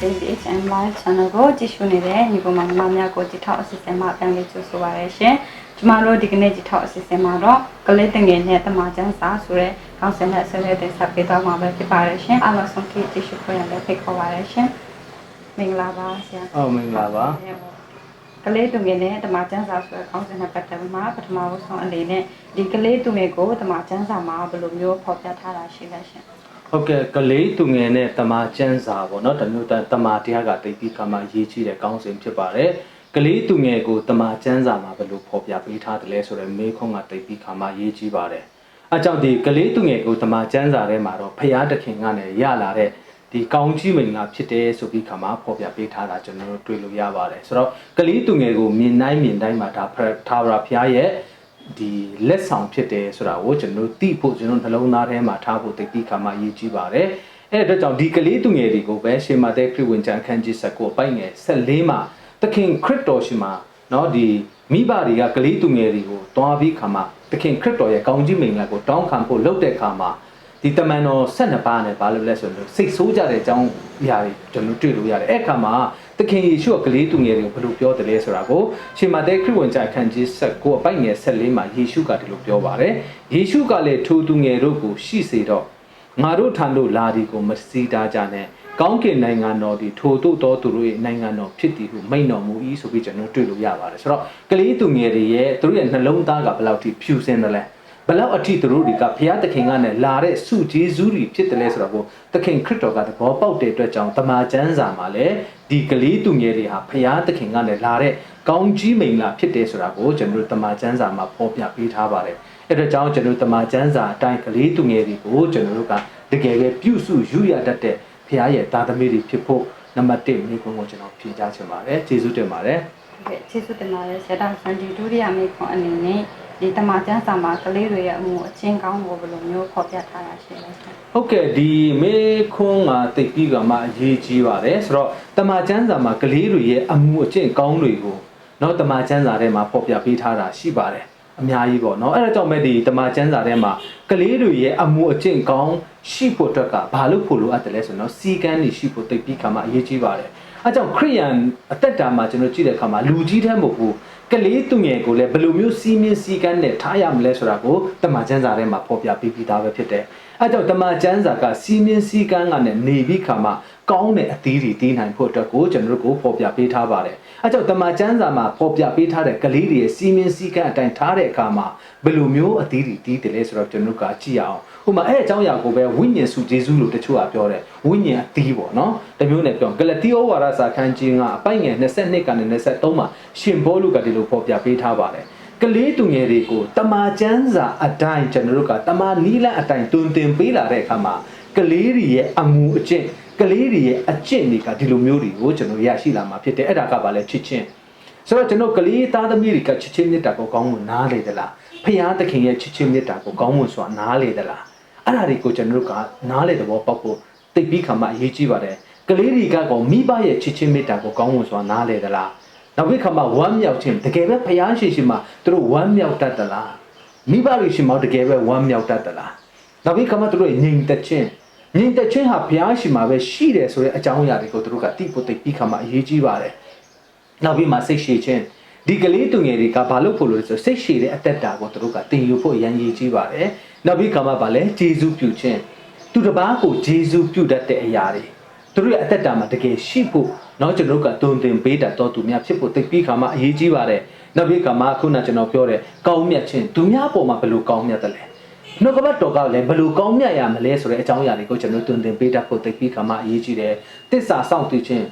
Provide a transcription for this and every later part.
JBHM Live Channel ကိုကြည့်ရှုနေတဲ့ညီကောင်မညီမများကိုကြည့်ထောက်အစီအစဉ်မှာပြန်လေးကြိုဆိုပါရရှင်။ကျမတို့ဒီကနေ့ကြည့်ထောက်အစီအစဉ်မှာတော့ကလေးတငယ်နဲ့တမချန်းစာဆိုတဲ့ခေါင်းစဉ်နဲ့ဆက်လက်တင်ဆက်ပေးသွားမှာပဲဖြစ်ပါရရှင်။အားလုံးဆုံးဖြတ်ကြည့်ရှုခွင့်ရတဲ့ဖိတ်ခေါ်ပါရရှင်။မင်္ဂလာပါဆရာဟုတ်မင်္ဂလာပါကလေးသူငယ်နဲ့တမချန်းစာဆိုတဲ့ခေါင်းစဉ်နဲ့ပတ်သက်ပြီးမှပထမဆုံးအနေနဲ့ဒီကလေးသူငယ်ကိုတမချန်းစာမှာဘယ်လိုမျိုးဖော်ပြထားတာရှိလဲရှင်။ ဟုတ်ကဲ့ကလေးသူငယ်နဲ့တမာကျန်းစာပေါ့နော်တမျိုးတတမာတရားကတိတ်ပြီးခါမှရေးကြည့်တဲ့ကောင်းစဉ်ဖြစ်ပါတယ်ကလေးသူငယ်ကိုတမာကျန်းစာမှာဘယ်လိုဖော်ပြပေးထားတယ်လဲဆိုတော့မေးခွန်းကတိတ်ပြီးခါမှရေးကြည့်ပါတယ်အဲကြောင့်ဒီကလေးသူငယ်ကိုတမာကျန်းစာထဲမှာတော့ဖရာတခင်ကနေရလာတဲ့ဒီကောင်းကြီးမိန်ကဖြစ်တယ်ဆိုပြီးခါမှဖော်ပြပေးထားတာကျွန်တော်တို့တွေ့လို့ရပါတယ်ဆိုတော့ကလေးသူငယ်ကိုမြင်တိုင်းမြင်တိုင်းမှာဒါဖရာထာဝရဖရာရဲ့ ဒီလက်ဆောင်ဖြစ်တယ်ဆိုတာကိုကျွန်တော်တို့သိဖို့ကျွန်တော်နှလုံးသားထဲမှာထားဖို့တိတ်တိခါမှရည်ကြီးပါတယ်။အဲ့ဒါကြောင့်ဒီကလေးသူငယ်တွေကိုပဲရှင်မာတဲ့ခရစ်ဝင်ကျမ်းခန်းကြီးဆက်ကိုပိုက်ငယ်14မှာသခင်ခရစ်တော်ရှင်မှာเนาะဒီမိဘတွေကကလေးသူငယ်တွေကိုတွားပြီးခါမှာသခင်ခရစ်တော်ရဲ့ကောင်းကြီးမင်္ဂလာကိုတောင်းခံဖို့လုပ်တဲ့ခါမှာဒီတမန်တော်12ပါးနဲ့ဘာလို့လဲဆိုတော့စိတ်ဆိုးကြတဲ့အကြောင်းအရာတွေကျွန်တော်တွေ့လို့ရတယ်အဲ့ခါမှာ သခင်ယေရှုကကလေးသူငယ်တွေကိုဘယ်လိုပြောတယ်လဲဆိုတာကိုရှင်မာတဲ့ခရစ်ဝင်ကျမ်းခန်းကြီး19အပိုက်ငယ်14မှာယေရှုကဒီလိုပြောပါတယ်ယေရှုကလည်းထိုသူငယ်တို့ကိုရှိစေတော့ငါတို့ထံသို့လာဒီကိုမစီတာကြနဲ့ကောင်းကင်နိုင်ငံတော်ဒီထိုတို့တော်သူတို့ရဲ့နိုင်ငံတော်ဖြစ်တည်ဟုမိန့်တော်မူ၏ဆိုပြီးကျွန်တော်တွေ့လို့ရပါတယ်ဆိုတော့ကလေးသူငယ်တွေရဲ့သူတို့ရဲ့နှလုံးသားကဘယ်လောက်ထိဖြူစင်တယ်လဲ ဘလောက်အထိသူတို့တွေကဘုရားသခင်ကနဲ့လာတဲ့စုဂျေဇူးတွေဖြစ်တယ်လဲဆိုတော့ကိုသခင်ခရစ်တော်ကသဘောပေါက်တဲ့အတွက်ကြောင့်တမန်ကျမ်းစာမှာလည်းဒီကလေးသူငယ်တွေဟာဘုရားသခင်ကနဲ့လာတဲ့ကောင်းကြီးမိန်လာဖြစ်တယ်ဆိုတာကိုကျွန်တော်တို့တမန်ကျမ်းစာမှာဖော်ပြပေးထားပါတယ်အဲ့ဒါကြောင့်ကျွန်တော်တို့တမန်ကျမ်းစာအတိုင်းကလေးသူငယ်တွေကိုကျွန်တော်တို့ကတကယ်ပဲပြုစုယူရတတ်တဲ့ဘုရားရဲ့သားသမီးတွေဖြစ်ဖို့နံပါတ်1မိကုန်းကိုကျွန်တော်ဖြေကြားချင်ပါတယ်ကျေးဇူးတင်ပါတယ်ဟုတ်ကဲ့ကျေးဇူးတင်ပါတယ်ဆရာတော်ဆန်ဒီဒုတိယမိခွန်အနေနဲ့ ဒီတမကျန်းစာမှာကလေးတွေရဲ့အမှုအချင်းကောင်းကိုဘယ်လိုမျိုးဖော်ပြထားတာရှိလဲရှင်ဟုတ်ကဲ့ဒီမေခွန်းကတိတ်ပြီးကမှအရေးကြီးပါတယ်ဆိုတော့တမကျန်းစာမှာကလေးတွေရဲ့အမှုအချင်းကောင်းတွေကိုနော်တမကျန်းစာထဲမှာဖော်ပြပေးထားတာရှိပါတယ်အများကြီးပေါ့နော်အဲ့ဒါကြောင့်မဲ့ဒီတမချန်းစာထဲမှာကလေးတွေရဲ့အမှုအကျင့်ကောင်းရှိဖို့အတွက်ကဘာလို့ဖို့လိုအပ်တယ်လဲဆိုတော့စီကန်းနေရှိဖို့တိတ်ပြီးခါမှအရေးကြီးပါတယ် အဲကြောင့်ခရိယန်အသက်တာမှာကျွန်တော်ကြည့်တဲ့အခါမှာလူကြီးတဲ့မဟုတ်ဘူးကလေးသူငယ်ကိုလည်းဘယ်လိုမျိုးစီးမင်းစီကန်းနဲ့ထားရမလဲဆိုတာကိုတမန်ကျမ်းစာထဲမှာဖော်ပြပေးပြီးသားပဲဖြစ်တယ်အဲကြောင့်တမန်ကျမ်းစာကစီးမင်းစီကန်းကနဲ့နေပြီးခါမှာ ကောင်းတဲ့အသီးတွေတီးနိုင်ဖို့အတွက်ကိုကျွန်တော်တို့ကိုဖော်ပြပေးထားပါတယ်အဲကြောင့်တမန်ကျမ်းစာမှာဖော်ပြပေးထားတဲ့ကလေးတွေရဲ့စီးမင်းစီကန်းအတိုင်းထားတဲ့အခါမှာဘယ်လိုမျိုးအသီးတွေတီးတယ်လဲဆိုတော့ကျွန်တော်တို့ကကြည့်ရအောင်ဥပမာအဲ့အကြောင်းအရာကိုပဲဝိညာဉ်စုဂျေဇုလို့တချို့ကပြောတယ်ဝိညာဉ်အသီးပေါ့နော်တမျိုးနဲ့ပြောဂလတိဩဝါဒစာခန်းကြီးကအပိုင်ငယ်22ကနေ23မှာရှင်ဘောလူကဒီလိုဖော်ပြပေးထားပါတယ်ကလေးသူငယ်တွေကိုတမာကျမ်းစာအတိုင်းကျွန်တော်တို့ကတမာနီးလန့်အတိုင်းတွင်တင်ပေးလာတဲ့အခါမှာ ကလေးတွေရဲ့အမှုအကျင့်ကလေးတွေရဲ့အကျင့်တွေကဒီလိုမျိုးတွေကိုကျွန်တော်ရရှိလာမှာဖြစ်တယ်အဲ့ဒါကဘာလဲချစ်ချင်းဆိုတော့ကျွန်တော်ကလေးသားသမီးတွေကချစ်ချင်းမြတ်တာကိုကောင်းမွန်နားလေသလားဖခင်သခင်ရဲ့ချစ်ချင်းမြတ်တာကိုကောင်းမွန်စွာနားလေသလားအဲ့ဒါတွေကိုကျွန်တော်တို့ကနားလေသဘောပေါက်ဖို့သိပြီးခါမှအရေးကြီးပါတယ်ကလေးတွေကကောမိဘရဲ့ချစ်ချင်းမြတ်တာကိုကောင်းမွန်စွာနားလေသလားနောက်ပြီးခါမှဝမ်းမြောက်ခြင်းတကယ်ပဲဖယားရှင်ရှင်မှာသူတို့ဝမ်းမြောက်တတ်သလားမိဘတွေရှင်မှာတကယ်ပဲဝမ်းမြောက်တတ်သလားနောက်ပြီးခါမှသူတို့ငြိမ်သက်ခြင်း ငြိမ်သက်ခြင်းဟာဖယားရှင်မှာပဲရှိတယ်ဆိုတဲ့အကြောင်းအရာတွေကိုသူတို့ကတိဖို့တိတ်ပြီးခါမှအရေးကြီးပါတယ်နောက်ပြီးမှစိတ်ရှည်ခြင်းဒီကလေးသူငယ်တွေကဘာလို့ဖို့လို့လဲဆိုစိတ်ရှည်တဲ့အသက်တာကိုသူတို့ကတင်ယူဖို့အရန်ရေးကြီးပါတယ်နောက်ပြီးခါမှဗာလဲဂျေဇုပြုခြင်းသူတစ်ပါးကိုဂျေဇုပြုတတ်တဲ့အရာတွေ သူတို့ရဲ့အသက်တာမှာတကယ်ရှိဖို့เนาะကျွန်တော်တို့ကတုံသင်ပေးတတ်တော်သူများဖြစ်ဖို့သိပြီးခါမှအရေးကြီးပါတယ်နောက်ပြီးခါမှခုနကျွန်တော်ပြောတဲ့ကောင်းမြတ်ခြင်းသူများပေါ်မှာဘယ်လိုကောင်းမြတ်တယ်လဲ နှုတ်ကပတ်တော်ကလည်းဘလို့ကောင်းမြတ်ရမလဲဆိုတဲ့အကြောင်းအရာတွေကိုကျွန်တော်တွင်တင်ပေးတတ်ဖို့သိပြီးခါမှအရေးကြီးတယ်တစ္ဆာစောင့်တည်ခြင်း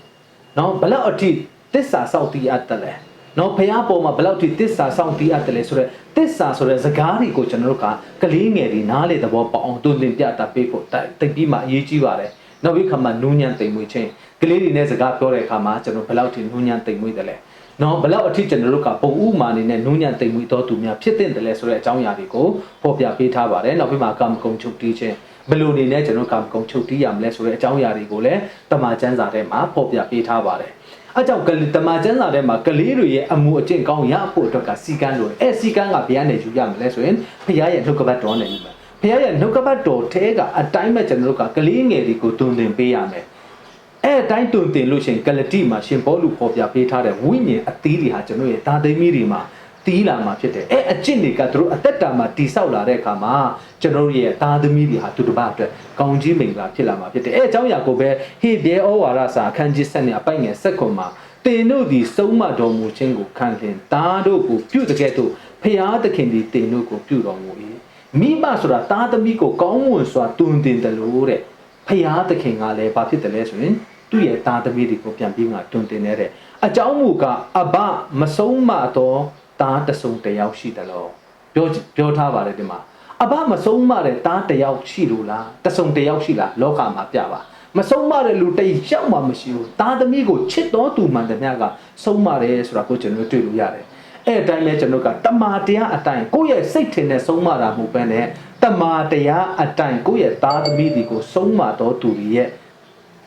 နော်ဘလောက်အထိတစ္ဆာစောင့်တည်အပ်တယ်လဲနော်ဖရားပေါ်မှာဘလောက်ထိတစ္ဆာစောင့်တည်အပ်တယ်လဲဆိုတော့တစ္ဆာဆိုတဲ့စကားတွေကိုကျွန်တော်တို့ကကလေးငယ်တွေနားလေသဘောပေါအောင်တွင်တင်ပြတတ်ပေးဖို့သိပြီးမှအရေးကြီးပါတယ်နောက်ပြီးခါမှနူးညံ့တိမ်မွေ့ခြင်းကလေးတွေနဲ့စကားပြောတဲ့အခါမှာကျွန်တော်ဘလောက်ထိနူးညံ့တိမ်မွေ့တယ်လဲ နော်ဘယ်လောက်အထိကျွန်တော်တို့ကပုံဥမာအနေနဲ့နူးညံ့တိမ်မွေ့တော်သူများဖြစ်တဲ့တယ်လဲဆိုတဲ့အကြောင်းအရာတွေကိုဖော်ပြပေးထားပါတယ်နောက်ပြီးမှကာမဂုဏ်ချုပ်တီးခြင်းဘယ်လိုအနေနဲ့ကျွန်တော်ကာမဂုဏ်ချုပ်တီးရမလဲဆိုတဲ့အကြောင်းအရာတွေကိုလည်းတမန်ကျမ်းစာထဲမှာဖော်ပြပေးထားပါတယ်အဲကြောင့်ကလေးတမန်ကျမ်းစာထဲမှာကလေးတွေရဲ့အမှုအကျင့်ကောင်းရဖို့အတွက်ကစီကန်းလို့အဲစီကန်းကဘုရားနဲ့ယူရမလဲဆိုရင်ဘုရားရဲ့နှုတ်ကပတ်တော်နဲ့ယူမယ်ဘုရားရဲ့နှုတ်ကပတ်တော်ထဲကအတိုင်းမဲ့ကျွန်တော်တို့ကကလေးငယ်တွေကိုတွင်တင်ပေးရမယ် အဲအဲ့အတိုင်းတွင်တင်လို့ရှရင်ကလတိမှာရှင်ဘောလူပေါ်ပြပေးထားတဲ့ဝိညာဉ်အသီးတွေဟာကျွန်တော်ရဲ့ဒါသိမီတွေမှာတီးလာမှာဖြစ်တယ်အဲ့အကျင့်တွေကသူတို့အသက်တာမှာတိဆောက်လာတဲ့အခါမှာကျွန်တော်ရဲ့သားသမီးတွေဟာသူတစ်ပါးအတွက်ကောင်းကြီးမင်္ဂလာဖြစ်လာမှာဖြစ်တယ်အဲ့အကြောင်းအရာကိုပဲဟေဘဲဩဝါဒစာအခန်းကြီး7နဲ့အပိုင်ငယ်7ခွန်မှာတင်တို့သည်စုံမတော်မူခြင်းကိုခံလင်သားတို့ကိုပြုတကဲ့သို့ဖျားသခင်သည်တင်တို့ကိုပြုတော်မူ၏မိဘဆိုတာသားသမီးကိုကောင်းမွန်စွာတွင်တင်တယ်လို့တဲ့ဖယားသခင်ကလည်းဘာဖြစ်တယ်လဲဆိုရင် သူ့ရဲ့သားသမီးတွေကိုပြန်ပြီးမှတွင်တင်နေတဲ့အကြောင်းမူကားအဘမဆုံးမတော့သားတစ်စုံတစ်ယောက်ရှိတယ်လို့ပြောပြောထားပါတယ်ဒီမှာအဘမဆုံးမတဲ့သားတစ်ယောက်ရှိလို့လားတစ်စုံတစ်ယောက်ရှိလားလောကမှာပြပါမဆုံးမတဲ့လူတစ်ယောက်မှမရှိဘူးသားသမီးကိုချစ်တော်သူမှန်တယ်များကဆုံးမတယ်ဆိုတာကိုကျွန်တော်တွေ့လို့ရတယ်အဲ့အတိုင်းပဲကျွန်တော်ကတမာတရားအတိုင်းကိုယ့်ရဲ့စိတ်ထင်နဲ့ဆုံးမတာမဟုတ်ဘဲနဲ့တမာတရားအတိုင်းကိုယ့်ရဲ့သားသမီးတွေကိုဆုံးမတော်သူတွေရဲ့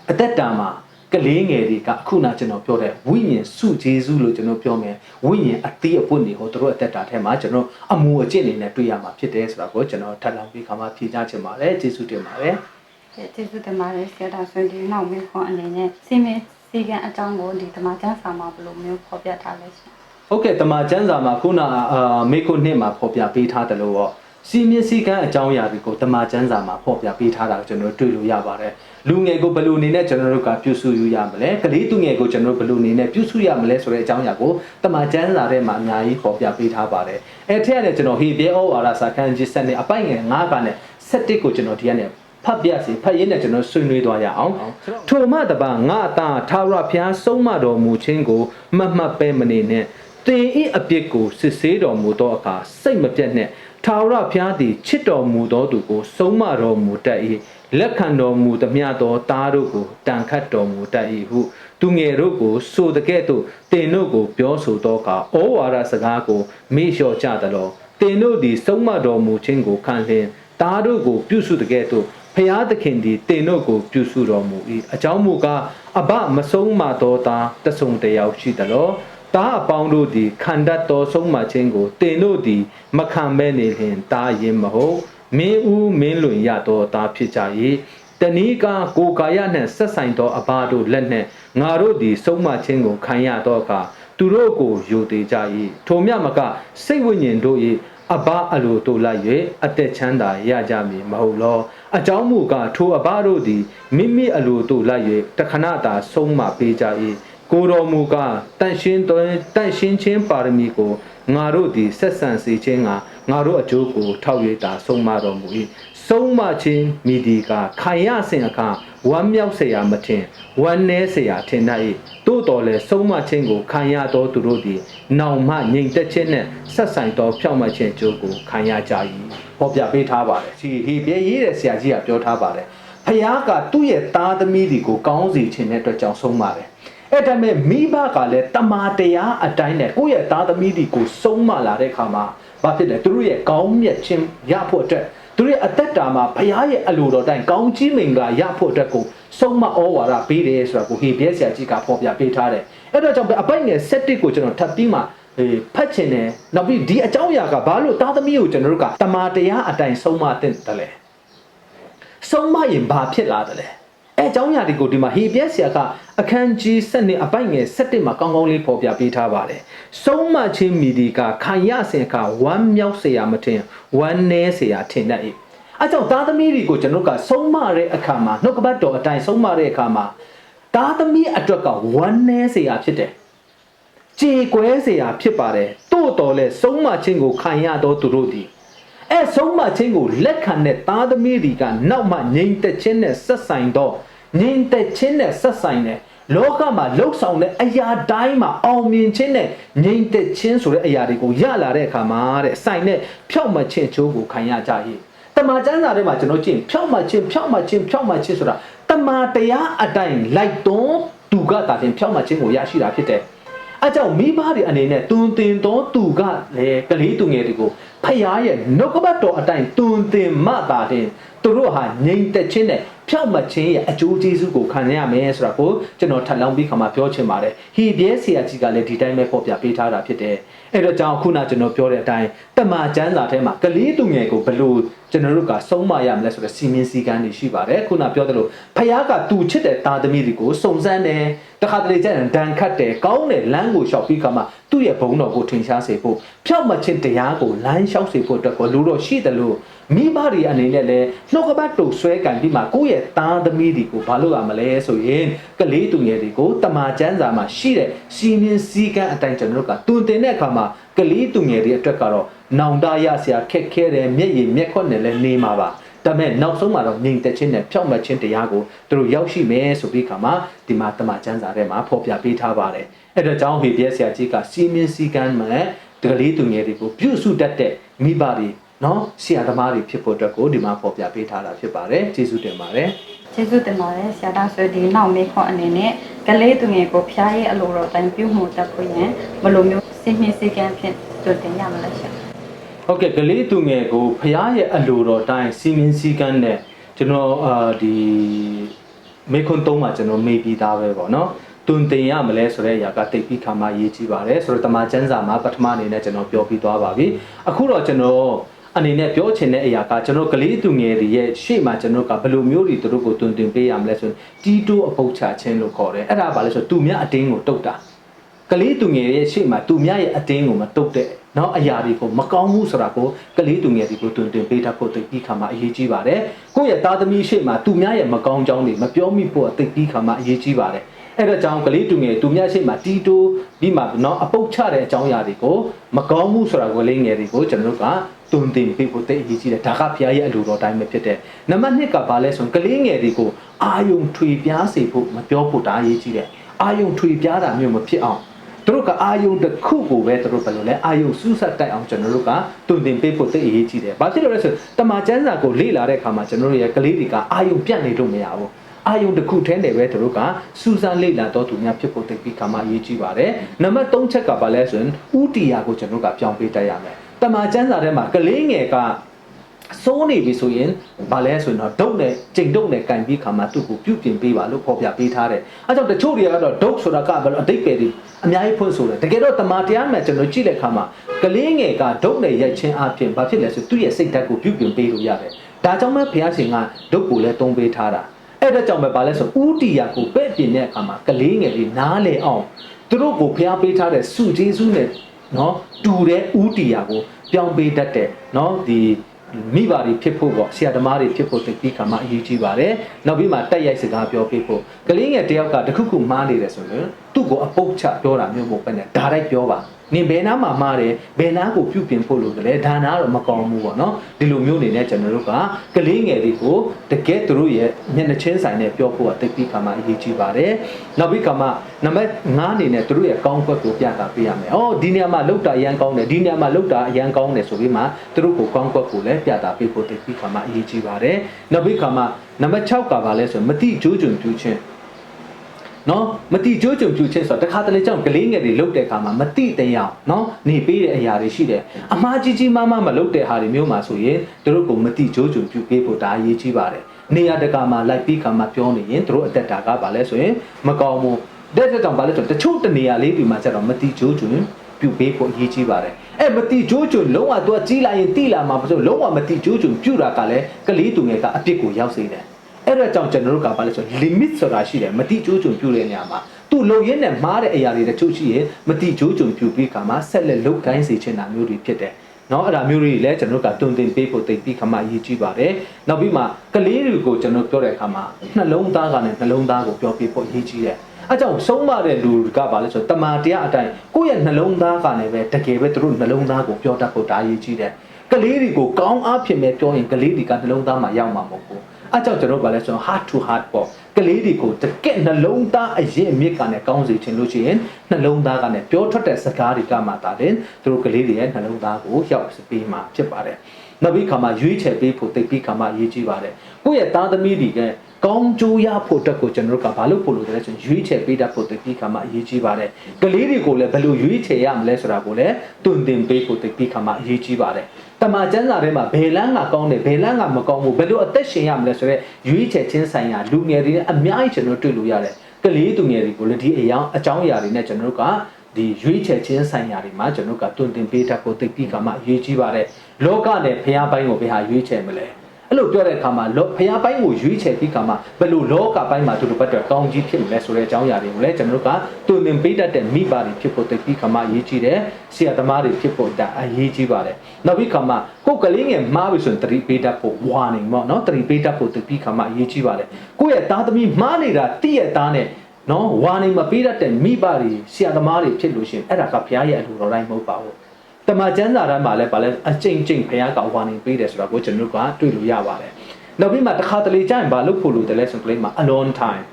အသက်တာမှာကလေးငယ်တွေကအခုနကျွန်တော်ပြောတဲ့ဝိညာဉ်စုဂျေစုလို့ကျွန်တော်ပြောမယ်ဝိညာဉ်အသေးအပွင့်တွေဟောတို့အသက်တာထဲမှာကျွန်တော်အမှုအကျင့်တွေနဲ့တွေ့ရမှာဖြစ်တယ်ဆိုတာကိုကျွန်တော်ထပ်လောင်းပြီးခါမှဖြေကြားချင်ပါတယ်ကျေးဇူးတင်ပါတယ်ကျေးဇူးတင်ပါတယ်ဆရာတော်ဆွေဒီနောက်မျိုးခွန်အနေနဲ့စီမင်းစီကံအကြောင်းကိုဒီဓမ္မကျမ်းစာမှာဘယ်လိုမျိုးဖော်ပြထားလဲရှင်ဟုတ်ကဲ့တမန်ကျမ်းစာမှာခုနအာမေကုနှစ်မှာဖော်ပြပေးထားတယ်လို့ပေါ့စီမင်းစည်းကမ်းအကြောင်းအရာတွေကိုတမန်ကျမ်းစာမှာဖော်ပြပေးထားတာကိုကျွန်တော်တို့တွေ့လို့ရပါတယ် လူငယ်ကိုဘယ်လိုအနေနဲ့ကျွန်တော်တို့ကပြုစုယူရမလဲကလေးသူငယ်ကိုကျွန်တော်တို့ဘယ်လိုအနေနဲ့ပြုစုရမလဲဆိုတဲ့အကြောင်းအရာကိုတမန်ကျမ်းစာထဲမှာအများကြီးဖော်ပြပေးထားပါတယ်အဲထက်ရတယ်ကျွန်တော်ဟေဘဲဩဝါဒစာခန်းကြီး7နဲ့အပိုင်ငယ်9ကနဲ့7ကိုကျွန်တော်ဒီကနေဖတ်ပြစီဖတ်ရင်းနဲ့ကျွန်တော်ဆွေးနွေးသွားရအောင်ထိုမှတပါငါအသားထာဝရဘုရားဆုံးမတော်မူခြင်းကိုမှတ်မှတ်ပဲမနေနဲ့တင်ဤအပြစ်ကိုစစ်ဆေးတော်မူသောအခါစိတ်မပြတ်နဲ့ထာဝရဘုရားသည်ချစ်တော်မူသောသူကိုဆုံးမတော်မူတတ်၏ လက်ခံတော်မူသမျှသောသားတို့ကိုတန်ခတ်တော်မူတတ်၏ဟုသူငယ်တို့ကိုဆိုတကဲ့သို့တင်တို့ကိုပြောဆိုသောအခါဩဝါဒစကားကိုမေ့လျှော့ကြသလောတင်တို့သည်ဆုံးမတော်မူခြင်းကိုခံလျင်သားတို့ကိုပြုစုတကဲ့သို့ဖျားသခင်သည်တင်တို့ကိုပြုစုတော်မူ၏အကြောင်းမူကားအဘမဆုံးမသောသားတဆုံတယောက်ရှိသလောတားအပေါင်းတို့သည်ခံတတ်သောဆုံးမခြင်းကိုတင်တို့သည်မခံမဲနေလျင်တားရင်မဟုတ် မင်းဦးမင်းလွင်ရသောသားဖြစ်ကြ၏တဏီကကိုကာယနှင့်ဆက်ဆိုင်သောအဘတို့လက်နှင့်ငါတို့သည်ဆုံးမခြင်းကိုခံရသောအခါသူတို့ကိုယူသေးကြ၏ထိုမြမကစိတ်ဝိညာဉ်တို့၏အဘအလိုတို့လိုက်၍အသက်ချမ်းသာရကြမည်မဟုတ်လောအကြောင်းမူကားထိုအဘတို့သည်မိမိအလိုတို့လိုက်၍တခဏတာဆုံးမပေးကြ၏ကိုတော်မူကားတန်ရှင်းတော်တန်ရှင်းခြင်းပါရမီကို ငါတို့သည်ဆက်ဆံစေခြင်းကငါတို့အကျိုးကိုထောက်၍သာဆုံးမတော်မူ၏ဆုံးမခြင်းမိဒီကခိုင်ရဆင်အခါဝမ်းမြောက်စရာမထင်ဝမ်းနည်းစရာထင်တတ်၏သို့တော်လည်းဆုံးမခြင်းကိုခံရသောသူတို့သည်နောင်မှငြိမ်သက်ခြင်းနှင့်ဆက်ဆိုင်သောဖြောင့်မတ်ခြင်းအကျိုးကိုခံရကြ၏ဟောပြပေးထားပါတယ်ဒီဒီပြည့်ရေးတဲ့ဆရာကြီးကပြောထားပါတယ်ဖခင်ကသူ့ရဲ့သားသမီးတွေကိုကောင်းစေခြင်းတဲ့အတွက်ကြောင့်ဆုံးပါတယ် အဲ့ဒါမဲ့မိဘကလည်းတမာတရားအတိုင်းနဲ့ကိုယ့်ရဲ့သားသမီးတွေကိုဆုံးမလာတဲ့ခါမှာဘာဖြစ်လဲသူတို့ရဲ့ကောင်းမြတ်ခြင်းရဖို့အတွက်သူတို့ရဲ့အသက်တာမှာဘုရားရဲ့အလိုတော်တိုင်းကောင်းကြီးမင်္ဂလာရဖို့အတွက်ကိုဆုံးမဩဝါဒပေးတယ်ဆိုတာကိုဟေဘဲဆရာကြီးကဖော်ပြပေးထားတယ်အဲ့တော့ကြောင့်အပိုက်ငယ်7ကိုကျွန်တော်ထပ်ပြီးမှေးဖတ်ချင်တယ်နောက်ပြီးဒီအကြောင်းအရာကဘာလို့သားသမီးကိုကျွန်တော်တို့ကတမာတရားအတိုင်းဆုံးမတဲ့တယ်လဲဆုံးမရင်ဘာဖြစ်လာတယ်လဲအဲအကြောင်းအရာတွေကိုဒီမှာဟေပြက်ဆရာက အခန်းကြီး7နှစ်အပိုက်ငယ်7မှာကောင်းကောင်းလေးဖော်ပြပေးထားပါတယ်ဆုံးမခြင်းမိဒီကခံရစင်ကဝမ်းမြောက်เสียမထင်ဝမ်းနည်းเสียထင်တတ်၏အဲကြောင့်သားသမီးတွေကိုကျွန်တော်ကဆုံးမတဲ့အခါမှာနှုတ်ကပတ်တော်အတိုင်းဆုံးမတဲ့အခါမှာသားသမီးအတွက်ကဝမ်းနည်းเสียဖြစ်တယ် ကြေကွဲเสียဖြစ်ပါတယ်တို့တော်လဲဆုံးမခြင်းကိုခံရတော့သူတို့သည်အဲဆုံးမခြင်းကိုလက်ခံတဲ့သားသမီးတွေကနောက်မှငြိမ်သက်ခြင်းနဲ့ဆက်ဆိုင်တော့ငြိမ်သက်ခြင်းနဲ့ဆက်ဆိုင်တဲ့ လောကမှာလှုပ်ဆောင်တဲ့အရာတိုင်းမှာအောင်မြင်ခြင်းနဲ့ငြိမ်သက်ခြင်းဆိုတဲ့အရာတွေကိုရလာတဲ့အခါမှာတဲ့ဆိုင်တဲ့ဖြောက်မှခြင်းချိုးကိုခံရကြ၏တမန်ကျမ်းစာထဲမှာကျွန်တော်ကြည့်ဖြောက်မှခြင်းဖြောက်မှခြင်းဖြောက်မှခြင်းဆိုတာတမန်တရားအတိုင်းလိုက်သွန်းသူကတာတင်ဖြောက်မှခြင်းကိုရရှိတာဖြစ်တယ်အဲကြောင့်မိဘတွေအနေနဲ့တွင်တင်တော်သူကလည်းကလေးသူငယ်တွေကိုဖယားရဲ့နှုတ်ကပတ်တော်အတိုင်းတွင်တင်မှသာတဲ့သူတို့ဟာငြိမ်သက်ခြင်းနဲ့ ဖြောက်မှတ်ခြင်းရဲ့အကျိုးကျေးဇူးကိုခံရမယ်ဆိုတာကိုကျွန်တော်ထပ်လောင်းပြီးခါမှပြောချင်ပါတယ်ဟီပြဲဆရာကြီးကလည်းဒီတိုင်းပဲပေါ်ပြပေးထားတာဖြစ်တယ်အဲ့တော့ကြောင့်ခုနကျွန်တော်ပြောတဲ့အတိုင်းတမန်ကျမ်းစာထဲမှာကလေးသူငယ်ကိုဘလို့ကျွန်တော်တို့ကဆုံးမရမလဲဆိုတော့စီမင်းစည်းကမ်းတွေရှိပါတယ်ခုနပြောသလိုဖခင်ကသူချစ်တဲ့သားသမီးတွေကိုစုံစမ်းတယ်တခါတလေကျရင်ဒဏ်ခတ်တယ်ကောင်းတဲ့လမ်းကိုလျှောက်ပြီးခါမှ သူ့ရဲ့ဘုံတော်ကိုထင်ရှားစေဖို့ဖြောက်မှတ်ခြင်းတရားကိုလမ်းလျှောက်စေဖို့အတွက်ကိုလူတော်ရှိတယ်လို့မိဘတွေအနေနဲ့လည်းနှုတ်ကပတ်တုတ်ဆွဲကန်ပြီးမှကိုယ့်ရဲ့သားသမီးတွေကိုဘာလို့ရမလဲဆိုရင်ကလေးသူငယ်တွေကိုတမာကျမ်းစာမှာရှိတဲ့စီမင်းစည်းကမ်းအတိုင်းကျွန်တော်တို့ကတွင်တင်တဲ့အခါမှာကလေးသူငယ်တွေအတွက်ကတော့နောင်တရဆရာခက်ခဲတယ်မျက်ရည်မျက်ခွက်နဲ့လည်းနေမှာပါဒါပေမဲ့နောက်ဆုံးမှာတော့ငြိမ်သက်ခြင်းနဲ့ဖြောင့်မတ်ခြင်းတရားကိုသူတို့ရောက်ရှိမယ်ဆိုပြီးခါမှာဒီမှာတမန်ကျမ်းစာထဲမှာဖော်ပြပေးထားပါတယ် အဲ့တော့ကြောင့်ဟေပြဲဆရာကြီးကစီမင်းစည်းကမ်းမှာတကလေးသူငယ်တွေကိုပြုစုတတ်တဲ့မိဘတွေနော်ဆရာသမားတွေဖြစ်ဖို့အတွက်ကိုဒီမှာဖော်ပြပေးထားတာဖြစ်ပါတယ်ကျေးဇူးတင်ပါတယ်ကျေးဇူးတင်ပါတယ်ဆရာတော်ဆိုဒီနောက်မေခွန်အနေနဲ့ကလေးသူငယ်ကိုဖျားရဲ့အလိုတော်တိုင်ပြုမှုတက်ဖို့ရင်ဘယ်လိုမျိုးစင်မြင့်စည်းကမ်းဖြင့်တွင်တင်ရမလဲဆရာဟုတ်ကဲ့ကလေးသူငယ်ကိုဖရားရဲ့အလိုတော်တိုင်းစီမင်းစည်းကမ်းနဲ့ကျွန်တော်အာဒီမေခွန်းသုံးမှာကျွန်တော်မေးပြီးသားပဲပေါ့နော် တွင်တင်ရမလဲဆိုတဲ့အရာကတိတ်ပြီးခါမှရေးကြည့်ပါတယ်ဆိုတော့တမန်ကျမ်းစာမှာပထမအနေနဲ့ကျွန်တော်ပြောပြီးသွားပါပြီအခုတော့ကျွန်တော်အနေနဲ့ပြောချင်တဲ့အရာကကျွန်တော်ကလေးသူငယ်တွေရဲ့ရှေ့မှာကျွန်တော်ကဘယ်လိုမျိုးတွေသူတို့ကိုတွင်တင်ပေးရမလဲဆိုရင်တီတိုးအပုတ်ချခြင်းလို့ခေါ်တယ်အဲ့ဒါဘာလဲဆိုတော့သူများအတင်းကိုတုတ်တာကလေးသူငယ်ရဲ့ရှေ့မှာသူများရဲ့အတင်းကိုမတုတ်တဲ့နော်အရာတွေကိုမကောင်းမှုဆိုတာကိုကလေးသူငယ်တွေကိုတွင်တင်ပေးတတ်ဖို့သိပြီးခါမှအရေးကြီးပါတယ်ကိုယ့်ရဲ့သားသမီးရှေ့မှာသူများရဲ့မကောင်းကြောင်းတွေမပြောမိဖို့သိပြီးခါမှအရေးကြီးပါတယ် အဲ့တော့ကြောင့်ကလေးတူငယ်သူများရှိမှတီတိုးပြီးမှနော်အပုတ်ချတဲ့အကြောင်းအရာတွေကိုမကောင်းမှုဆိုတာကိုလေးငယ်တွေကိုကျွန်တော်တို့ကတုံတင်ပြဖို့တိတ်အရေးကြီးတယ်ဒါကဘုရားရဲ့အလိုတော်တိုင်းပဲဖြစ်တယ်နံပါတ်1ကဘာလဲဆိုရင်ကလေးငယ်တွေကိုအာယုံထွေပြားစေဖို့မပြောဖို့ဒါအရေးကြီးတယ်အာယုံထွေပြားတာမျိုးမဖြစ်အောင်တို့ကအာယုံတစ်ခုကိုပဲတို့ဘယ်လိုလဲအာယုံစူးစက်တိုက်အောင်ကျွန်တော်တို့ကတုံတင်ပေးဖို့သိအရေးကြီးတယ်။ဘာဖြစ်လို့လဲဆိုတမာကျန်းစာကိုလေ့လာတဲ့အခါမှာကျွန်တော်တို့ရဲ့ကလေးတွေကအာယုံပြတ်နေလို့မရဘူး။ အာယုံတစ်ခုထဲနဲ့ပဲသူတို့ကစူးစမ်းလေ့လာတော့သူများဖြစ်ဖို့သိပြီးခါမှအရေးကြီးပါတယ်။နံပါတ်3ချက်ကဘာလဲဆိုရင်ဥတီယာကိုကျွန်တော်တို့ကပြောင်းပေးတတ်ရမယ်။တမန်ကျမ်းစာထဲမှာကလေးငယ်ကစိုးနေပြီဆိုရင်ဗာလဲဆိုရင်တော့ဒုတ်နဲ့ချိန်ဒုတ်နဲ့ကန်ပြီးခါမှသူ့ကိုပြုတ်ပြင်ပေးပါလို့ဖော်ပြပေးထားတယ်။အဲကြောင့်တချို့တွေကတော့ဒုတ်ဆိုတာကဘယ်လိုအတိတ်ပဲဒီအများကြီးဖွင့်ဆိုတယ်။တကယ်တော့တမာတရားမှကျွန်တော်ကြည့်တဲ့အခါမှာကလေးငယ်ကဒုတ်နဲ့ရိုက်ချင်းအပြင်ဘာဖြစ်လဲဆိုသူ့ရဲ့စိတ်ဓာတ်ကိုပြုတ်ပြင်ပေးလို့ရတယ်။ဒါကြောင့်မှဘုရားရှင်ကဒုတ်ကိုလည်းတုံးပေးထားတာ။ အဲ့ဒါကြောင့်ပဲဗာလဲဆိုဥတီယာကိုပဲ့ပြင်တဲ့အခါမှာကလေးငယ်လေးနားလေအောင်သူတို့ကိုဘုရားပေးထားတဲ့စုကျေးဇူးနဲ့နော်တူတဲ့ဥတီယာကိုပြောင်းပေးတတ်တဲ့နော်ဒီမိဘတွေဖြစ်ဖို့ပေါ့ဆရာသမားတွေဖြစ်ဖို့တိတ်ပြီးခါမှအရေးကြီးပါတယ်နောက်ပြီးမှတက်ရိုက်စကားပြောပေးဖို့ကလေးငယ်တယောက်ကတခုခုမှားနေတယ်ဆိုရင်သူ့ကိုအပုတ်ချပြောတာမျိုးမဟုတ်ဘဲနဲ့ဒါတိုက်ပြောပါ နင်ဘယ်နာမှာမှားတယ်ဘယ်နာကိုပြုတ်ပြင်ဖို့လို့လဲဒါနာတော့မကောင်းဘူးပေါ့နော်ဒီလိုမျိုးနေနဲ့ကျွန်တော်တို့ကကလေးငယ်တွေကိုတကယ်သူတို့ရဲ့မျက်နှာချင်းဆိုင်နဲ့ပြောဖို့ကတိတ်ပြီးခါမှအရေးကြီးပါတယ်နောက်ပြီးခါမှနံပါတ်9အနေနဲ့သူတို့ရဲ့ကောင်းကွက်ကိုပြတာပေးရမယ်အော်ဒီနေရာမှာလောက်တာအရန်ကောင်းတယ်ဒီနေရာမှာလောက်တာအရန်ကောင်းတယ်ဆိုပြီးမှသူတို့ကိုကောင်းကွက်ကိုလည်းပြတာပေးဖို့တိတ်ပြီးခါမှအရေးကြီးပါတယ်နောက်ပြီးခါမှနံပါတ်6ကပါလဲဆိုရင်မတိကျိုးကျွံပြုခြင်း နော်မတိကျိုးကြုံပြူချင်းဆိုတော့တခါတလေကြောင့်ကလေးငယ်တွေလုတ်တဲ့အခါမှာမတိတဲ့အောင်နော်နေပေးတဲ့အရာတွေရှိတယ်အမားကြီးကြီးမားမားမလုတ်တဲ့ဟာတွေမျိုးမှာဆိုရင်တို့ကိုမတိကျိုးကြုံပြူပေးဖို့ဒါအရေးကြီးပါတယ်နေရာတကာမှာလိုက်ပြီးခါမှာပြောနေရင်တို့အသက်တာကဘာလဲဆိုရင်မကောင်းဘူးတဲ့တဲ့ကြောင့်ဘာလဲဆိုတော့တချို့တနေရာလေးတွေမှာကျတော့မတိကျိုးကြုံပြုပေးဖို့အရေးကြီးပါတယ်အဲ့မတိကျိုးကြုံလုံးဝသူကကြီးလာရင်တိလာမှာမဆိုလုံးဝမတိကျိုးကြုံပြုတာကလည်းကလေးသူငယ်ကအပြစ်ကိုရောက်စေတယ် အဲ့ဒါကြောင့်ကျွန်တော်တို့ကပါလဲဆို limit ဆိုတာရှိတယ်မတိကျိုးကျုံပြုတဲ့နေရာမှာသူ့လုံရင်းနဲ့မှားတဲ့အရာတွေတချို့ရှိရင်မတိကျိုးကျုံပြုပြီးခါမှာဆက်လက်လုတ်ကိုင်းစေချင်တာမျိုးတွေဖြစ်တယ်နော်အဲ့ဒါမျိုးတွေလည်းကျွန်တော်တို့ကတုံတင်ပေးဖို့တိတ်ပြီးခမအရေးကြီးပါတယ်နောက်ပြီးမှကလေးတွေကိုကျွန်တော်ပြောတဲ့အခါမှာနှလုံးသားကလည်းနှလုံးသားကိုပြောပြဖို့အရေးကြီးတယ်အကြောင်းဆုံးမတဲ့လူကပါလဲဆိုတမာတရားအတိုင်းကိုယ့်ရဲ့နှလုံးသားကလည်းပဲတကယ်ပဲသူတို့နှလုံးသားကိုပြောတတ်ဖို့ဒါအရေးကြီးတယ်ကလေးတွေကိုကောင်းအားဖြင့်ပဲပြောရင်ကလေးတွေကနှလုံးသားမှာရောက်မှာမဟုတ်ဘူး အဲကြောင့်ကျွန်တော်ဗာလဲဆိုတော့ heart to heart ပေါ့ကလေးတွေကိုတကက်နှလုံးသားအရင်အမြစ်ကနဲ့ကောင်းစေချင်လို့ရှိရင်နှလုံးသားကနဲ့ပြောထွက်တဲ့စကားတွေကမှသာတယ်သူတို့ကလေးတွေရဲ့နှလုံးသားကိုရောက်ပေးမှာဖြစ်ပါတယ်နောက်ပြီးခါမှာရွေးချယ်ပေးဖို့တိတ်ပြီးခါမှာအရေးကြီးပါတယ်ကိုယ့်ရဲ့သားသမီးတွေကကောင်းကျိုးရဖို့အတွက်ကိုကျွန်တော်တို့ကဘာလို့ပို့လို့လဲဆိုရင်ရွေးချယ်ပေးတတ်ဖို့တတိခါမှအရေးကြီးပါတယ်ကလေးတွေကိုလည်းဘယ်လိုရွေးချယ်ရမလဲဆိုတာကိုလည်းတွင်တင်ပေးဖို့တတိခါမှအရေးကြီးပါတယ် တမန်ကျမ်းစာထဲမှာဘယ်လန်းကကောင်းတယ်ဘယ်လန်းကမကောင်းဘူးဘယ်လိုအသက်ရှင်ရမလဲဆိုတော့ရွေးချယ်ခြင်းဆိုင်ရာလူငယ်တွေနဲ့အများကြီးကျွန်တော်တွေ့လို့ရတယ်ကလေးသူငယ်တွေကိုလည်းဒီအရာအကြောင်းအရာတွေနဲ့ကျွန်တော်တို့ကဒီရွေးချယ်ခြင်းဆိုင်ရာတွေမှာကျွန်တော်တို့ကတွင်တင်ပေးတတ်ဖို့တတိခါမှအရေးကြီးပါတယ်လောကနဲ့ဖျားပိုင်းကိုဘယ်ဟာရွေးချယ်မလဲ အဲ့လိုပြောတဲ့အခါမှာလောဖျားပိုင်းကိုရွေးချယ်ပြီးခါမှာဘယ်လိုလောကပိုင်းမှာသူတို့ဘက်တော့ကောင်းကြီးဖြစ်မလဲဆိုတဲ့အကြောင်းအရာတွေကိုလည်းကျွန်တော်တို့ကတုန်သင်ပေးတတ်တဲ့မိဘတွေဖြစ်ဖို့တိတ်ပြီးခါမှာအရေးကြီးတယ်ဆရာသမားတွေဖြစ်ဖို့ဒါအရေးကြီးပါတယ်နောက်ပြီးခါမှာကိုယ်ကလေးငယ်မှားပြီဆိုရင်တတိပေးတတ်ဖို့ warning ပေါ့နော်တတိပေးတတ်ဖို့တိတ်ပြီးခါမှာအရေးကြီးပါတယ်ကိုယ့်ရဲ့သားသမီးမှားနေတာတိရဲ့သားနဲ့နော် warning မပေးတတ်တဲ့မိဘတွေဆရာသမားတွေဖြစ်လို့ရှိရင်အဲ့ဒါကဘုရားရဲ့အလိုတော်တိုင်းမဟုတ်ပါဘူး တမန်ကျမ်းစာတမ်းမှာလည်းဗာလဲအကျင့်ကျင့်ဖះကောင်ဝါနေပေးတယ်ဆိုတာကိုကျွန်တော်တို့ကတွေ့လို့ရပါတယ်။နောက်ပြီးမှတစ်ခါတလေကျရင်ဗာလို့ဖို့လို့တယ်လဲဆိုကလေးမှာ alone time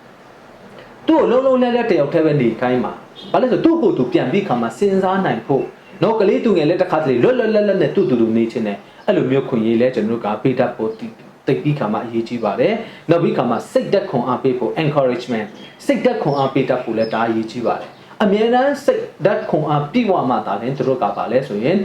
သူ့ကိုလုံးလုံးလဲလဲတယောက်တည်းပဲနေခိုင်းမှာဗာလဲဆိုသူ့ကိုယ်သူပြန်ပြီးခါမှာစဉ်းစားနိုင်ဖို့နောက်ကလေးသူငယ်လည်းတစ်ခါတလေလွတ်လွတ်လပ်လပ်နဲ့သူ့တူတူနေချင်းနဲ့အဲ့လိုမျိုးခွင့်ရေးလဲကျွန်တော်တို့ကပေးတတ်ဖို့တိတ်ပြီးခါမှာအရေးကြီးပါတယ်။နောက်ပြီးခါမှာစိတ်သက်ခွန်အားပေးဖို့ encouragement စိတ်သက်ခွန်အားပေးတတ်ဖို့လည်းဒါအရေးကြီးပါတယ်။ အမြဲတမ်းစိတ်ဓာတ်ခွန်အားပြည့်ဝမှသာလဲသူတို့ကပါလဲဆိုရင်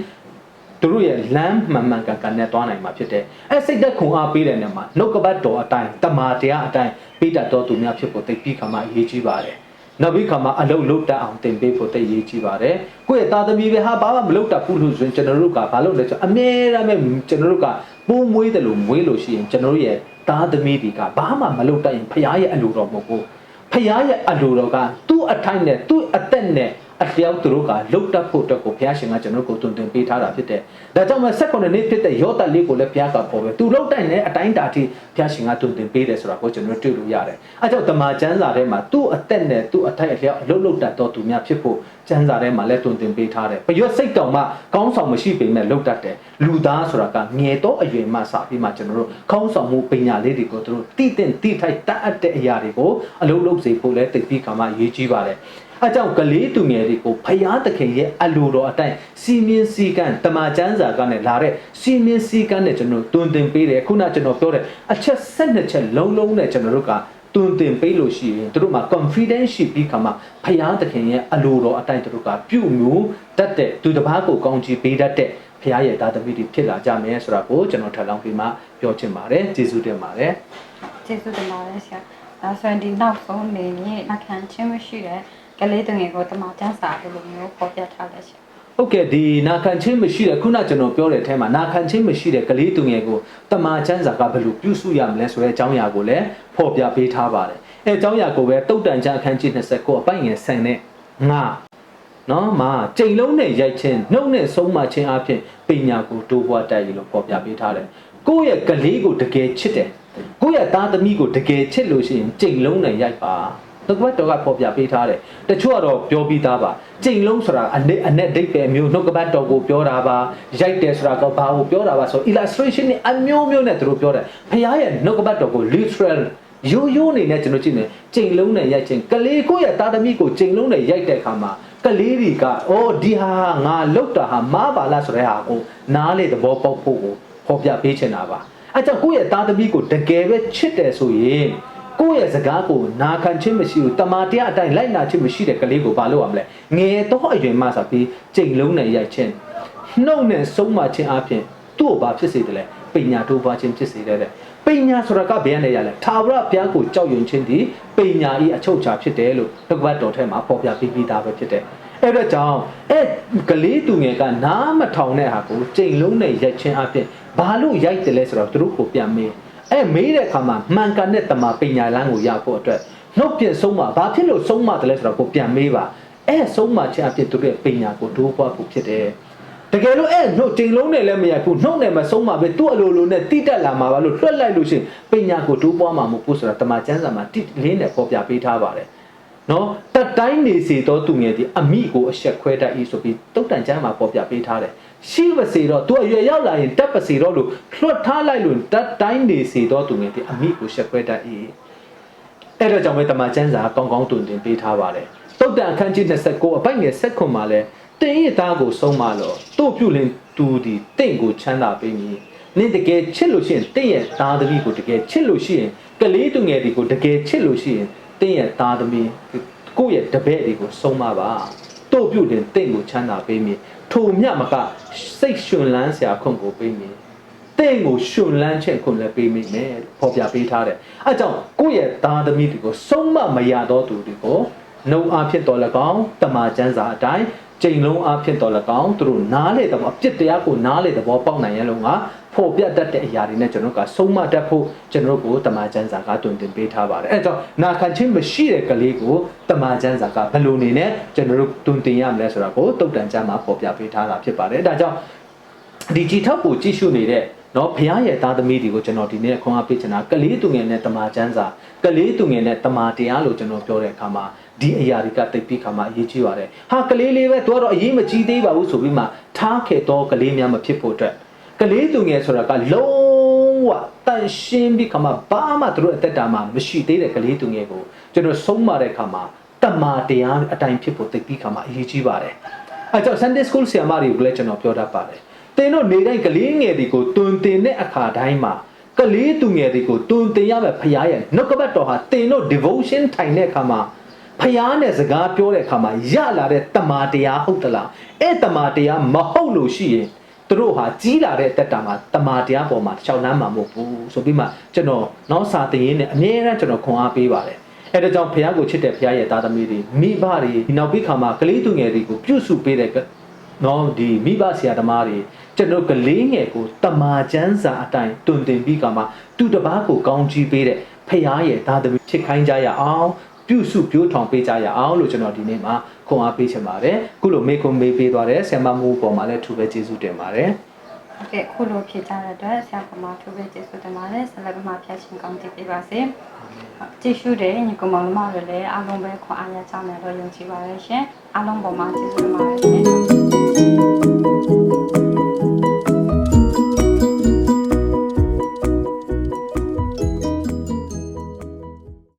သူတို့ရဲ့လမ်းမှန်မှန်ကန်ကန်နဲ့တွားနိုင်မှာဖြစ်တယ်။အဲစိတ်သက်ခွန်အားပေးတဲ့နေရာမှာနှုတ်ကပတ်တော်အတိုင်းတမာတရားအတိုင်းပေးတတ်တော်သူများဖြစ်ဖို့တိတ်ပြီးခါမှအရေးကြီးပါတယ်။နောက်ပြီးခါမှာအလုတ်လုတ်တတ်အောင်တင်ပေးဖို့တိတ်ရေးကြီးပါတယ်။ကိုယ့်ရဲ့သားသမီးပဲဟာဘာမှမလုတ်တတ်ဘူးလို့ဆိုရင်ကျွန်တော်တို့ကဘာလုပ်လဲဆိုအမြဲတမ်းပဲကျွန်တော်တို့ကပိုးမွေးတယ်လို့မွေးလို့ရှိရင်ကျွန်တော်တို့ရဲ့သားသမီးတွေကဘာမှမလုတ်တတ်ရင်ဖရားရဲ့အလိုတော်မဟုတ်ဘူး။ ဖရားရဲ့အလိုတော်ကသူ့အထိုက်နဲ့သူ့အသက်နဲ့ အလျောက်သူတို့ကလုတ်တက်ဖို့အတွက်ကိုဘုရားရှင်ကကျွန်တော်တို့ကိုတွင်တင်ပေးထားတာဖြစ်တယ်။ဒါကြောင့်မဆက်ခွန်နေ့ဖြစ်တဲ့ယောသလေးကိုလည်းဘုရားကပေါ်ပဲ။သူလုတ်တိုင်တဲ့အတိုင်းတာထိဘုရားရှင်ကတွင်တင်ပေးတယ်ဆိုတာကိုကျွန်တော်တို့တွေ့လို့ရတယ်။အဲကြောင့်တမန်ကျမ်းစာထဲမှာသူ့အသက်နဲ့သူ့အထိုက်အလျောက်အလုတ်လုတ်တတ်တော်သူများဖြစ်ဖို့ကျမ်းစာထဲမှာလည်းတွင်တင်ပေးထားတယ်။ဘရွက်စိတ်တောင်မှကောင်းဆောင်မရှိပေမဲ့လုတ်တတ်တယ်။လူသားဆိုတာကငယ်တော့အရွယ်မှစပြီးမှကျွန်တော်တို့ကောင်းဆောင်မှုပညာလေးတွေကိုသူတို့တိတင်တိထိုက်တတ်အပ်တဲ့အရာတွေကိုအလုတ်လုတ်စေဖို့လည်းတိတ်ပြီးခါမှရေးကြီးပါတယ်။ အဲကြောင့်ကလေးသူငယ်တွေကိုဖယားသခင်ရဲ့အလိုတော်အတိုင်းစီမင်းစီကံတမန်ကျမ်းစာကနေလာတဲ့စီမင်းစီကံနဲ့ကျွန်တော်တွင်တင်ပေးတယ်ခုနကျွန်တော်ပြောတဲ့အချက်၁၂ချက်လုံးလုံးနဲ့ကျွန်တော်တို့ကတွင်တင်ပေးလို့ရှိရင်တို့မှာ confidence ရှိပြီးခါမှာဖယားသခင်ရဲ့အလိုတော်အတိုင်းတို့ကပြုမျိုးတတ်တဲ့သူတစ်ပါးကိုကောင်းချီးပေးတတ်တဲ့ဖယားရဲ့သားသမီးတွေဖြစ်လာကြမယ်ဆိုတာကိုကျွန်တော်ထပ်လောင်းပြီးမှပြောချင်ပါတယ်ကျေးဇူးတင်ပါတယ်ကျေးဇူးတင်ပါတယ်ဆရာဒါဆိုရင်ဒီနောက်ဆုံးနေရင်အခန်းချင်းမရှိတဲ့ ကလေးသူငယ်ကိုတမန်ကျမ်းစာဘယ်လိုမျိုးပေါ်ပြထားလဲဆရာဟုတ်ကဲ့ဒီနာခံချင်းမရှိတဲ့ခုနကျွန်တော်ပြောတဲ့အထဲမှာနာခံချင်းမရှိတဲ့ကလေးသူငယ်ကိုတမာချမ်းစာကဘယ်လိုပြုစုရမလဲဆိုတဲ့အကြောင်းအရာကိုလည်းဖော်ပြပေးထားပါတယ်အဲအကြောင်းအရာကိုပဲတုတ်တန်ချအခန်းကြီး29အပိုင်ငယ်ဆန်နဲ့ငါနော်မာကြိမ်လုံးနဲ့ရိုက်ချင်းနှုတ်နဲ့ဆုံးမချင်းအဖြစ်ပညာကိုတိုးပွားတိုက်ရလို့ဖော်ပြပေးထားတယ်ကိုယ့်ရဲ့ကလေးကိုတကယ်ချစ်တယ်ကိုယ့်ရဲ့သားသမီးကိုတကယ်ချစ်လို့ရှိရင်ကြိမ်လုံးနဲ့ရိုက်ပါ နှုတ်ကပတ်တော်ကပေါ်ပြပေးထားတယ်တချို့ကတော့ပြောပြီးသားပါကြိမ်လုံးဆိုတာအနစ်အနက်ဒိတ်ပဲမျိုးနှုတ်ကပတ်တော်ကိုပြောတာပါရိုက်တယ်ဆိုတာကဘာကိုပြောတာပါဆို illustration နဲ့အမျိုးမျိုးနဲ့သူတို့ပြောတယ်ဖခင်ရဲ့နှုတ်ကပတ်တော်ကို literal ရိုးရိုးအနေနဲ့ကျွန်တော်ကြည့်နေကြိမ်လုံးနဲ့ရိုက်ခြင်းကလေးကိုရဲ့တာသမီကိုကြိမ်လုံးနဲ့ရိုက်တဲ့အခါမှာကလေးတွေကအော်ဒီဟာငါလောက်တာဟာမားပါလားဆိုတဲ့ဟာကိုနားလေသဘောပေါက်ဖို့ကိုဖော်ပြပေးချင်တာပါအဲကြောင့်ကိုယ့်ရဲ့သားသမီးကိုတကယ်ပဲချစ်တယ်ဆိုရင် ကိုယ့်ရဲ့စကားကိုနာခံခြင်းမရှိဘူးတမာတရားအတိုင်းလိုက်နာခြင်းမရှိတဲ့ကလေးကိုဘာလုပ်ရမလဲငယ်တော့အရွယ်မှဆိုပြီးကြိမ်လုံးနဲ့ရိုက်ခြင်းနှုတ်နဲ့ဆုံးမခြင်းအပြင်သူ့ကိုဘာဖြစ်စေတယ်လဲပညာတိုးပွားခြင်းဖြစ်စေတယ်တဲ့ပညာဆိုတာကဘယ်ကနေရလဲသာဝရဘုရားကိုကြောက်ရွံ့ခြင်းဒီပညာဤအချုပ်အခြာဖြစ်တယ်လို့တက္ကသတော်ထဲမှာပေါ်ပြပြီးပြီးသားပဲဖြစ်တယ်အဲ့တော့ကြောင့်အဲ့ကလေးသူငယ်ကနားမထောင်တဲ့ဟာကိုကြိမ်လုံးနဲ့ရိုက်ခြင်းအပြင်ဘာလို့ရိုက်တယ်လဲဆိုတော့သူတို့ကိုပြန်မေး အဲမေးတဲ့အခါမှာမှန်ကန်တဲ့တမပညာလမ်းကိုရဖို့အတွက်နှုတ်ပြဆုံးမဘာဖြစ်လို့ဆုံးမတယ်လဲဆိုတော့ကိုပြန်မေးပါအဲဆုံးမခြင်းအပြင်သူတို့ရဲ့ပညာကိုတိုးပွားဖို့ဖြစ်တယ်တကယ်လို့အဲ့နှုတ်ချိန်လုံးနဲ့လည်းမရဘူးနှုတ်နဲ့မဆုံးမှာပဲသူ့အလိုလိုနဲ့တိတက်လာမှာပါလို့လွှတ်လိုက်လို့ရှိရင်ပညာကိုတိုးပွားမှာမဟုတ်ဘူးဆိုတာတမန်ကျမ်းစာမှာတိလေးနဲ့ပေါ်ပြပေးထားပါတယ်နော်တတ်တိုင်းနေစီတော့သူငယ်ဒီအမိကိုအဆက်ခွဲတတ်၏ဆိုပြီးတုတ်တန်ကျမ်းမှာပေါ်ပြပေးထားတယ် ရှိပါစေတော့သူအရွယ်ရောက်လာရင်တက်ပါစေတော့လို့လွှတ်ထားလိုက်လို့တတ်တိုင်းနေစီတော့သူငယ်ဒီအမိကိုဆက်ခွဲတတ်၏အဲ့တော့ကြောင့်ပဲတမန်ကျမ်းစာကောင်းကောင်းတွင်တင်ပေးထားပါတယ်တုတ်တန်အခန်းကြီး29အပိုက်ငယ်7ခွန်မှာလဲတင်းရဲ့သားကိုဆုံးမလို့တို့ပြုလင်သူဒီတင့်ကိုချမ်းသာပေးမည်နင်တကယ်ချစ်လို့ရှိရင်တင့်ရဲ့သားသမီးကိုတကယ်ချစ်လို့ရှိရင်ကကလေးသူငယ်တွေကိုတကယ်ချစ်လို့ရှိရင်တင်းရဲ့သားသမီးကိုယ့်ရဲ့တပည့်တွေကိုဆုံးမပါတို့ပြုတင်တင့်ကိုချမ်းသာပေးမည် ထိုမြတ်မကစိတ်ရှင်လန်းစရာခွင့်ကိုပေးမည်တင့်ကိုရှင်လန်းချက်ခွင့်လည်းပေးမိမယ်ပေါ်ပြပေးထားတယ်အဲကြောင့်ကိုယ့်ရဲ့သားသမီးတွေကိုဆုံးမမရတော့သူတွေကိုနှုံအားဖြစ်တော်၎င်းတမာကျမ်းစာအတိုင်း ချိန်လုံးအားဖြင့်တော်၎င်းသူတို့နားလေတဲ့ဘောအပြစ်တရားကိုနားလေတဲ့ဘောပေါက်နိုင်ရလုံးကဖော်ပြတတ်တဲ့အရာတွေနဲ့ကျွန်တော်တို့ကဆုံးမတတ်ဖို့ကျွန်တော်တို့ကိုတမန်ကျမ်းစာကတွင်တင်ပေးထားပါတယ်အဲကြောင့်နာခံချင်းမရှိတဲ့ကလေးကိုတမန်ကျမ်းစာကဘယ်လိုနေနဲ့ကျွန်တော်တို့တွင်တင်ရမလဲဆိုတာကိုတုတ်တန်ကျမ်းမှာဖော်ပြပေးထားတာဖြစ်ပါတယ်ဒါကြောင့်ဒီကြည်ထောက်ကိုကြည့်ရှုနေတဲ့နော်ဘုရားရဲ့သားသမီးတွေကိုကျွန်တော်ဒီနေ့ခွန်အားပေးချင်တာကလေးသူငယ်နဲ့တမန်ကျမ်းစာကလေးသူငယ်နဲ့တမန်တရားလို့ကျွန်တော်ပြောတဲ့အခါမှာ ဒီအရာတွေကတိတ်ပြီးခါမှာအရေးကြီးပါတယ်ဟာကလေးလေးပဲသူကတော့အရေးမကြီးသေးပါဘူးဆိုပြီးမှထားခဲ့တော့ကလေးများမဖြစ်ဖို့အတွက်ကလေးသူငယ်ဆိုတာကလုံးဝတန်ရှင်းပြီးခါမှာဘာမှသူတို့အသက်တာမှာမရှိသေးတဲ့ကလေးသူငယ်ကိုကျွန်တော်ဆုံးမတဲ့ခါမှာတမန်တရားအတိုင်းဖြစ်ဖို့တိတ်ပြီးခါမှာအရေးကြီးပါတယ်အဲကြောင့် Sunday School ဆရာမတွေကိုလည်းကျွန်တော်ပြောတတ်ပါတယ်သင်တို့နေတိုင်းကလေးငယ်တွေကိုတွင်တင်တဲ့အခါတိုင်းမှာကလေးသူငယ်တွေကိုတွင်တင်ရမယ်ဖရားရဲ့နှုတ်ကပတ်တော်ဟာသင်တို့ devotion ထိုင်တဲ့အခါမှာ ဖရားနဲ့စကားပြောတဲ့အခါမှာရလာတဲ့တမာတရားဟုတ်သလားအဲ့တမာတရားမဟုတ်လို့ရှိရင်သူတို့ဟာကြီးလာတဲ့တက်တာမှာတမာတရားပေါ်မှာရှောက်လန်းမှာမဟုတ်ဘူးဆိုပြီးမှကျွန်တော်နောက်စာတင်ရင်းနဲ့အမြဲတမ်းကျွန်တော်ခွန်အားပေးပါတယ်အဲဒါကြောင့်ဖရားကိုချစ်တဲ့ဖရားရဲ့သားသမီးတွေမိဘတွေဒီနောက်ပြီးခါမှာကလေးသူငယ်တွေကိုပြုစုပေးတဲ့နော်ဒီမိဘဆရာသမားတွေကျွန်တော်ကလေးငယ်ကိုတမာချမ်းစာအတိုင်းတွင်တင်ပြီးကမှသူတစ်ပါးကိုကောင်းချီးပေးတဲ့ဖရားရဲ့သားသမီးချစ်ခိုင်းကြရအောင် ပြုစုပြိုးထောင်ပေးကြရအောင်လို့ကျွန်တော်ဒီနေ့မှာခွန်အားပေးချင်ပါတယ်ခုလိုမေခွန်မေးပေးသွားတဲ့ဆရာမမိုးပေါ်မှာလည်းထူပဲကျေးဇူးတင်ပါတယ်ဟုတ်ကဲ့ခုလိုဖြစ်ကြတဲ့အတွက်ဆရာကမထိုးပေးကျေးဇူးတင်ပါတယ်ဆက်လက်ကမှဖျက်ရှင်ကောင်းတည်ပေးပါစေဟုတ်ကြည့်ရှုတဲ့ညီကောင်မောင်မတွေလည်းအားလုံးပဲခွန်အားရကြမယ်လို့ယုံကြည်ပါတယ်ရှင်အားလုံးပေါ်မှာကျေးဇူးတင်ပါတယ်ရှင်